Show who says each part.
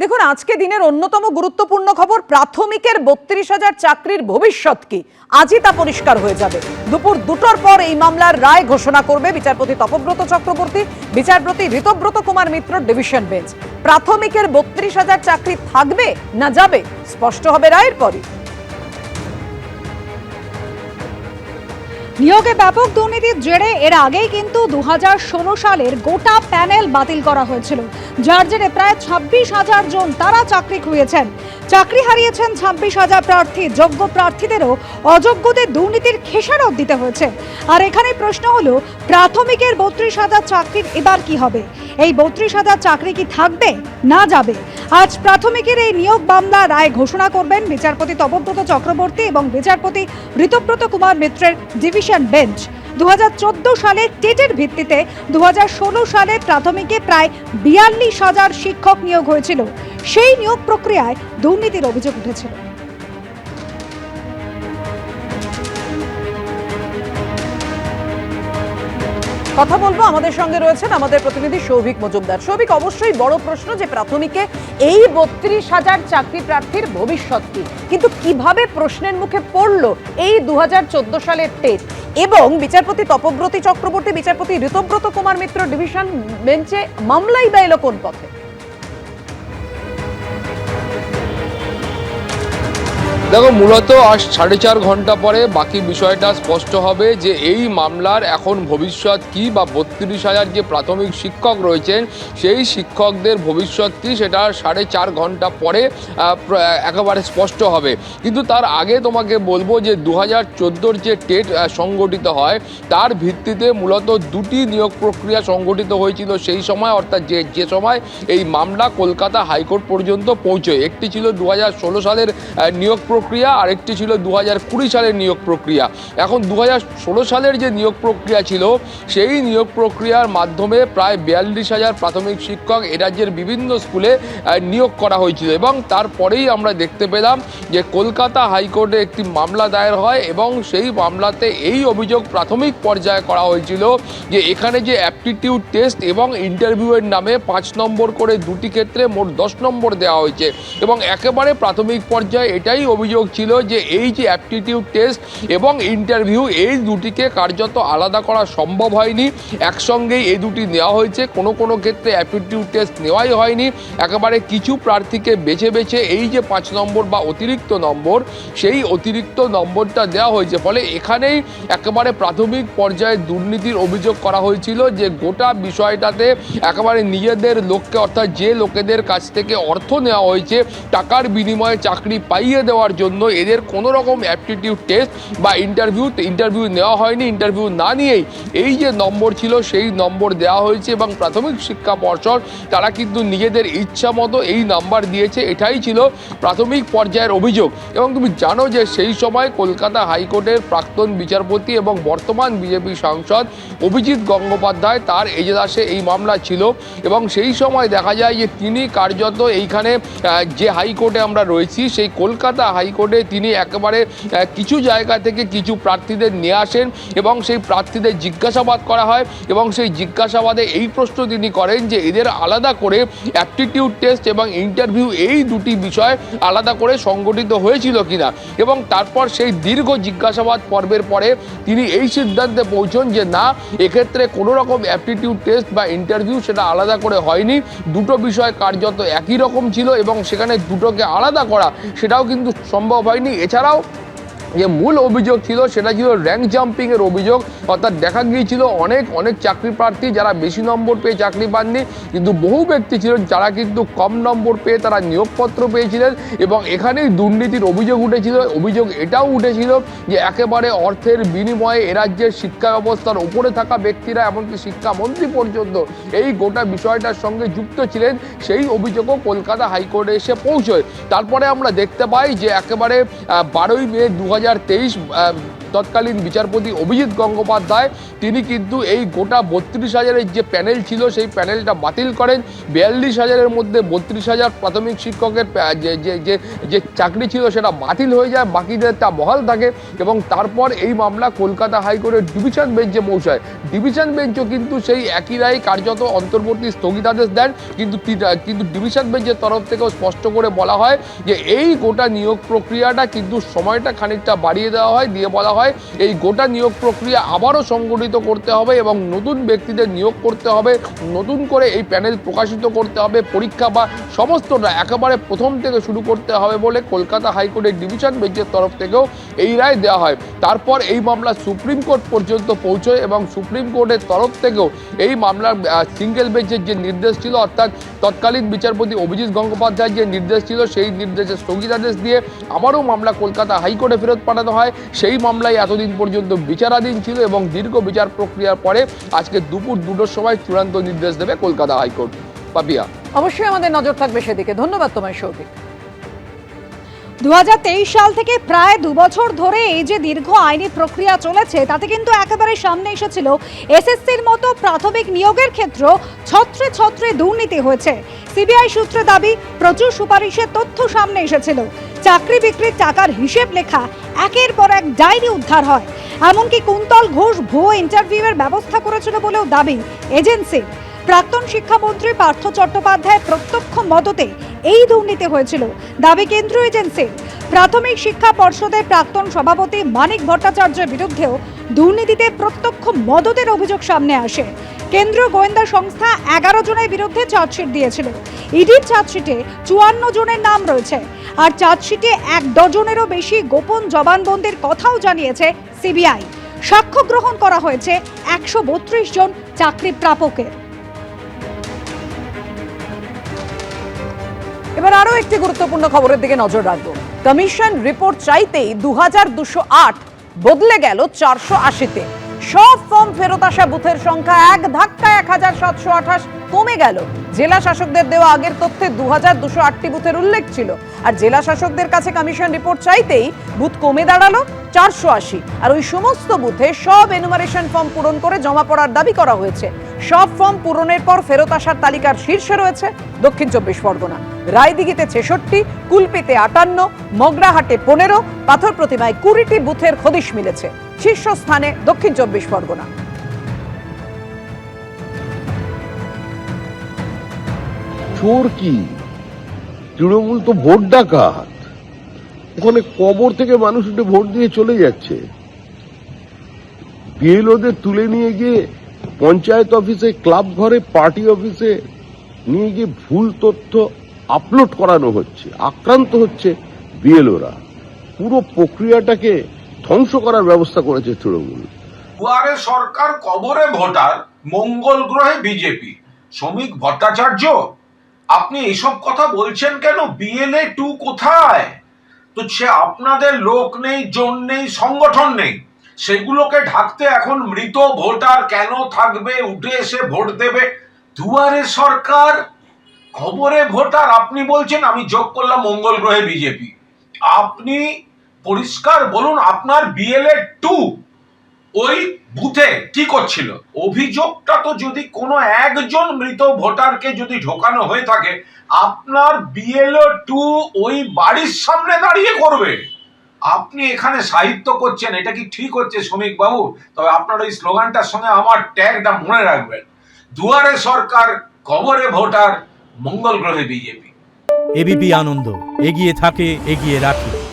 Speaker 1: দেখুন, আজকে দিনের অন্যতম গুরুত্বপূর্ণ খবর, প্রাথমিকের বত্রিশ হাজার চাকরির ভবিষ্যৎ কি? আজই তা পরিষ্কার হয়ে যাবে। দুপুর দুটোর পর এই মামলার রায় ঘোষণা করবে বিচারপতি তপব্রত চক্রবর্তী, বিচারপতি ঋতব্রত কুমার মিত্র ডিভিশন বেঞ্চ। প্রাথমিকের বত্রিশ হাজার চাকরি থাকবে না যাবে? স্পষ্ট হবে রায়ের পরই।
Speaker 2: নিয়োগে ব্যাপক দুর্নীতির জেরে এর আগেই কিন্তু দু হাজার ষোলো সালের গোটা প্যানেল বাতিল করা হয়েছিল, যার জেরে প্রায় ছাব্বিশ হাজার জন তারা চাকরি খুঁয়েছেন। চাকরি হারিয়েছেন ছাব্বিশ হাজার প্রার্থী, যোগ্য প্রার্থীদেরও অযোগ্যদের দুর্নীতির খেসারত দিতে হয়েছে। আর এখানে প্রশ্ন হলো, প্রাথমিকের বত্রিশ হাজার চাকরির এবার কি হবে? এই বত্রিশ হাজার চাকরি কি থাকবে না যাবে? আজ প্রাথমিকের এই নিয়োগ মামলা রায় ঘোষণা করবেন বিচারপতি তপব্রত চক্রবর্তী এবং বিচারপতি ঋতব্রত কুমার মিত্রের ডিভিশন বেঞ্চ। দু হাজার চোদ্দ সালে টেটের ভিত্তিতে দু হাজার ষোলো সালে প্রাথমিকে প্রায় বিয়াল্লিশ হাজার শিক্ষক নিয়োগ হয়েছিল। সেই নিয়োগ প্রক্রিয়ায় দুর্নীতির অভিযোগ উঠেছিল।
Speaker 1: কথা বলব। আমাদের সঙ্গে রয়েছেন আমাদের প্রতিনিধি সৌভিক মজুমদার। সৌভিক, অবশ্যই বড় প্রশ্ন যে প্রাথমিকে এই বত্রিশ হাজার চাকরি প্রার্থীর ভবিষ্যৎ কি? কিন্তু কীভাবে প্রশ্নের মুখে পড়ল এই দু হাজার চোদ্দ সালের টেট? এবং বিচারপতি তপব্রতী চক্রবর্তী, বিচারপতি ঋতব্রত কুমার মিত্র ডিভিশন বেঞ্চে মামলাই বা এলো কোন পথে?
Speaker 3: দেখো, মূলত আজ সাড়ে চার ঘণ্টা পরে বাকি বিষয়টা স্পষ্ট হবে যে এই মামলার এখন ভবিষ্যৎ কি বা বত্রিশ হাজার যে প্রাথমিক শিক্ষক রয়েছেন, সেই শিক্ষকদের ভবিষ্যৎ কি সেটা সাড়ে চার ঘণ্টা পরে একেবারে স্পষ্ট হবে। কিন্তু তার আগে তোমাকে বলব যে দু হাজার চোদ্দোর যে টেট সংগঠিত হয়, তার ভিত্তিতে মূলত দুটি নিয়োগ প্রক্রিয়া সংগঠিত হয়েছিল সেই সময়, অর্থাৎ যে যে সময় এই মামলা কলকাতা হাইকোর্ট পর্যন্ত পৌঁছয়। একটি ছিল দু হাজার ষোলো সালের নিয়োগ প্রক্রিয়া আরেকটি ছিল দু হাজার কুড়ি সালের নিয়োগ প্রক্রিয়া। এখন দু হাজার ষোলো সালের যে নিয়োগ প্রক্রিয়া ছিল, সেই নিয়োগ প্রক্রিয়ার মাধ্যমে প্রায় বিয়াল্লিশ হাজার প্রাথমিক শিক্ষক এ রাজ্যের বিভিন্ন স্কুলে নিয়োগ করা হয়েছিল এবং তারপরেই আমরা দেখতে পেলাম যে কলকাতা হাইকোর্টে একটি মামলা দায়ের হয় এবং সেই মামলাতে এই অভিযোগ প্রাথমিক পর্যায়ে করা হয়েছিল যে এখানে যে অ্যাপটিটিউড টেস্ট এবং ইন্টারভিউয়ের নামে পাঁচ নম্বর করে দুটি ক্ষেত্রে মোট দশ নম্বর দেওয়া হয়েছে এবং একেবারে প্রাথমিক পর্যায়ে এটাই অভিযোগ ছিল যে এই যে অ্যাপটিটিউড টেস্ট এবং ইন্টারভিউ, এই দুটিকে কার্যত আলাদা করা সম্ভব হয়নি। একসঙ্গেই এই দুটি নেওয়া হয়েছে। কোনো কোনো ক্ষেত্রে অ্যাপটিটিউড টেস্ট নেওয়াই হয়নি। একেবারে কিছু প্রার্থীকে বেছে বেছে এই যে পাঁচ নম্বর বা অতিরিক্ত নম্বর, সেই অতিরিক্ত নম্বরটা দেওয়া হয়েছে। ফলে এখানেই একেবারে প্রাথমিক পর্যায়ে দুর্নীতির অভিযোগ করা হয়েছিল যে গোটা বিষয়টাতে একেবারে নিজেদের লোককে, অর্থাৎ যে লোকেদের কাছ থেকে অর্থ নেওয়া হয়েছে, টাকার বিনিময়ে চাকরি পাইয়ে দেওয়ার জন্য এদের কোনো রকম অ্যাপটিটিউড টেস্ট বা ইন্টারভিউ ইন্টারভিউ নেওয়া হয়নি ইন্টারভিউ না নিয়েই। এই যে নম্বর ছিল, সেই নম্বর দেওয়া হয়েছে এবং প্রাথমিক শিক্ষা পর্ষদ, তারা কিন্তু নিজেদের ইচ্ছা মতো এই নাম্বার দিয়েছে। এটাই ছিল প্রাথমিক পর্যায়ের অভিযোগ। এবং তুমি জানো যে সেই সময় কলকাতা হাইকোর্টের প্রাক্তন বিচারপতি এবং বর্তমান বিজেপি সাংসদ অভিজিৎ গঙ্গোপাধ্যায়, তার এজলাসে এই মামলা ছিল। এবং সেই সময় দেখা যায় যে তিনি কার্যত এইখানে যে হাইকোর্টে আমরা রয়েছি, সেই কলকাতা হাইকোর্টে তিনি একেবারে কিছু জায়গা থেকে কিছু প্রার্থীদের নিয়ে আসেন এবং সেই প্রার্থীদের জিজ্ঞাসাবাদ করা হয় এবং সেই জিজ্ঞাসাবাদে এই প্রশ্ন তিনি করেন যে এদের আলাদা করে অ্যাপটিটিউড টেস্ট এবং ইন্টারভিউ এই দুটি বিষয় আলাদা করে সংগঠিত হয়েছিল কিনা। এবং তারপর সেই দীর্ঘ জিজ্ঞাসাবাদ পর্বের পরে তিনি এই সিদ্ধান্তে পৌঁছন যে না, এক্ষেত্রে কোনো রকম অ্যাপটিটিউড টেস্ট বা ইন্টারভিউ সেটা আলাদা করে হয়নি। দুটো বিষয় কার্যত একই রকম ছিল এবং সেখানে দুটোকে আলাদা করা, সেটাও কিন্তু সম্ভব হয়নি। এছাড়াও যে মূল অভিযোগ ছিল সেটা ছিল র্যাঙ্ক জাম্পিংয়ের অভিযোগ। অর্থাৎ দেখা গিয়েছিল অনেক অনেক চাকরি প্রার্থী যারা বেশি নম্বর পেয়ে চাকরি পাননি, কিন্তু বহু ব্যক্তি ছিল যারা কিন্তু কম নম্বর পেয়ে তারা নিয়োগপত্র পেয়েছিলেন এবং এখানেই দুর্নীতির অভিযোগ উঠেছিল। অভিযোগ এটাও উঠেছিল যে একেবারে অর্থের বিনিময়ে এ রাজ্যের শিক্ষা ব্যবস্থার উপরে থাকা ব্যক্তিরা, এমনকি শিক্ষামন্ত্রী পর্যন্ত এই গোটা বিষয়টার সঙ্গে যুক্ত ছিলেন। সেই অভিযোগও কলকাতা হাইকোর্টে এসে পৌঁছয়। তারপরে আমরা দেখতে পাই যে একেবারে বারোই মে দু হাজার হাজার তেইশ তৎকালীন বিচারপতি অভিজিৎ গঙ্গোপাধ্যায়। তিনি কিন্তু এই গোটা বত্রিশ হাজারের যে প্যানেল ছিল, সেই প্যানেলটা বাতিল করেন। বিয়াল্লিশ হাজারের মধ্যে বত্রিশ হাজার প্রাথমিক শিক্ষকের যে যে যে চাকরি ছিল, সেটা বাতিল হয়ে যায়, বাকিদের তা বহাল থাকে এবং তারপর এই মামলা কলকাতা হাইকোর্টের ডিভিশন বেঞ্চে পৌঁছায়। ডিভিশন বেঞ্চও কিন্তু সেই একই রায় কার্যত অন্তর্বর্তী স্থগিতাদেশ দেন। কিন্তু কিন্তু ডিভিশন বেঞ্চের তরফ থেকেও স্পষ্ট করে বলা হয় যে, এই গোটা নিয়োগ প্রক্রিয়াটা কিন্তু সময়টা খানিকটা বাড়িয়ে দেওয়া হয়, দিয়ে বলা হয় এই গোটা নিয়োগ প্রক্রিয়া আবারও সংগঠিত করতে হবে এবং নতুন ব্যক্তিদের নিয়োগ করতে হবে, নতুন করে এই প্যানেল প্রকাশিত করতে হবে, পরীক্ষা বা সমস্তটা একেবারে প্রথম থেকে শুরু করতে হবে বলে কলকাতা হাইকোর্টের ডিভিশন বেঞ্চের তরফ থেকেও এই রায় দেওয়া হয়। তারপর এই মামলা সুপ্রিম কোর্ট পর্যন্ত পৌঁছয় এবং সুপ্রিম কোর্টের তরফ থেকেও এই মামলার সিঙ্গেল বেঞ্চের যে নির্দেশ ছিল, অর্থাৎ তৎকালীন বিচারপতি অভিজিৎ গঙ্গোপাধ্যায়ের যে নির্দেশ ছিল, সেই নির্দেশে স্থগিতাদেশ দিয়ে আবারও মামলা কলকাতা হাইকোর্টে ফেরত পাঠানো হয়। সেই মামলায় এতদিন পর্যন্ত বিচারাধীন ছিল এবং দীর্ঘ বিচার প্রক্রিয়ার পরে আজকে দুপুর দুটোর সময় চূড়ান্ত নির্দেশ দেবে কলকাতা হাইকোর্ট। পাপিয়া।
Speaker 1: অবশ্যই আমাদের নজর থাকবে সেদিকে। ধন্যবাদ তোমায়, সৌভিক।
Speaker 2: দুহাজার তেইশ সাল থেকে প্রায় দু বছর ধরে এই যে দীর্ঘ আইনি প্রক্রিয়া চলেছে, তাতে কিন্তু একেবারে সামনে এসেছিল এসএসসির মতো প্রাথমিক নিয়োগের ক্ষেত্র ছত্রে ছত্রে দুর্নীতি হয়েছে। সিবিআই সূত্রে দাবি, প্রচুর সুপারিশের তথ্য সামনে এসেছিল। চাকরি বিক্রির টাকার হিসেব লেখা একের পর এক ডায়েরি উদ্ধার হয়। এমনকি কুন্তল ঘোষ ভুয়ো ইন্টারভিউয়ের ব্যবস্থা করেছিল বলেও দাবি এজেন্সির প্রাক্তন শিক্ষামন্ত্রী পার্থ চট্টোপাধ্যায় প্রত্যক্ষ মদতে এই দুর্নীতি হয়েছিল। দাবি কেন্দ্রীয় এজেন্সির প্রাথমিক শিক্ষা পর্ষদের প্রাক্তন সভাপতি মানিক ভট্টাচার্যের বিরুদ্ধেও দুর্নীতিতে প্রত্যক্ষ মদতের অভিযোগ সামনে আসে। কেন্দ্রীয় গোয়েন্দা সংস্থা এগারো জনের বিরুদ্ধে চার্জশিট দিয়েছিল। ইডির চার্জশিটে চুয়ান্ন জনের নাম রয়েছে। আর চার্জশিটে এক ডজনেরও বেশি গোপন জবানবন্দির কথাও জানিয়েছে সিবিআই। সাক্ষ্য গ্রহণ করা হয়েছে একশো বত্রিশ জন চাকরি প্রাপকের
Speaker 1: এবার আরও একটি গুরুত্বপূর্ণ খবরের দিকে নজর রাখব। কমিশন রিপোর্ট চাইতেই দু বদলে গেল চারশো আশিতে। সব ফর্ম ফেরত আসা বুথের সংখ্যা এক ধাক্কায় এক হাজার সাতশো আঠাশ কমে গেল। জেলা শাসকদের দেওয়া আগের তথ্যে দু হাজার দুশো আটটি বুথের উল্লেখ ছিল। আর জেলা শাসকদের কাছে কমিশন রিপোর্ট চাইতেই বুথ কমে দাঁড়াল চারশো আশি। আর ওই সমস্ত বুথে সব এনুমারেশন ফর্ম পূরণ করে জমা পড়ার দাবি করা হয়েছে। সব ফর্ম পূরণের পর ফেরত আসার তালিকার শীর্ষে রয়েছে দক্ষিণ চব্বিশ পরগনা, রায়দিঘিতে ছেষট্টি, কুলপিতে আটান্ন, মগরাহাটে পনেরো, পাথর প্রতিমায় কুড়িটি বুথের হদিশ মিলেছে। শীর্ষস্থানে দক্ষিণ চব্বিশ পরগনা।
Speaker 4: চোর কি? তৃণমূল তো ভোট ডাকাত। ওখানে কবর থেকে মানুষ উঠে ভোট দিয়ে চলে যাচ্ছে। বিএলওদের তুলে নিয়ে গিয়ে পঞ্চায়েত অফিসে, ক্লাব ঘরে, পার্টি অফিসে নিয়ে গিয়ে ভুল তথ্য আপলোড করানো হচ্ছে, আক্রান্ত হচ্ছে বিএলওরা। পুরো প্রক্রিয়াটাকে ধ্বংস করার ব্যবস্থা করেছে তৃণমূল।
Speaker 5: দুয়ারে সরকার কবরে ভোটার, মঙ্গল গ্রহে বিজেপি। শ্রমিক ভট্টাচার্য, আপনি এইসব কথা বলছেন কেন? বিএলএ টু কোথায়? তো সে আপনাদের লোক নেই, জন নেই, সংগঠন নেই। সেগুলোকে ঢাকতে এখন মৃত ভোটার কেন থাকবে? উঠে এসে ভোট দেবে। দুয়ারে সরকার খবরে ভোটার, আপনি বলছেন, আমি যোগ করলাম মঙ্গল গ্রহে বিজেপি। আপনি পরিষ্কার বলুন আপনার বিএলএ টু ওই বুথে কি করছিল? অভিযোগটা তো যদি কোনো একজন মৃত ভোটারকে যদি ঢোকানো হয়ে থাকে, আপনার বিএলও টু ওই বাড়ির সামনে দাঁড়িয়ে করবে। আপনি এখানে সাহিত্য করছেন, এটা কি ঠিক হচ্ছে শ্রমিক বাবু? তবে আপনার ওই স্লোগানটার সঙ্গে আমার ট্যাগটা মনে রাখবেন। দুয়ারে সরকার, কবরে ভোটার, মঙ্গল গ্রহে বিজেপি
Speaker 6: এবিপি আনন্দ, এগিয়ে থাকে, এগিয়ে রাখে।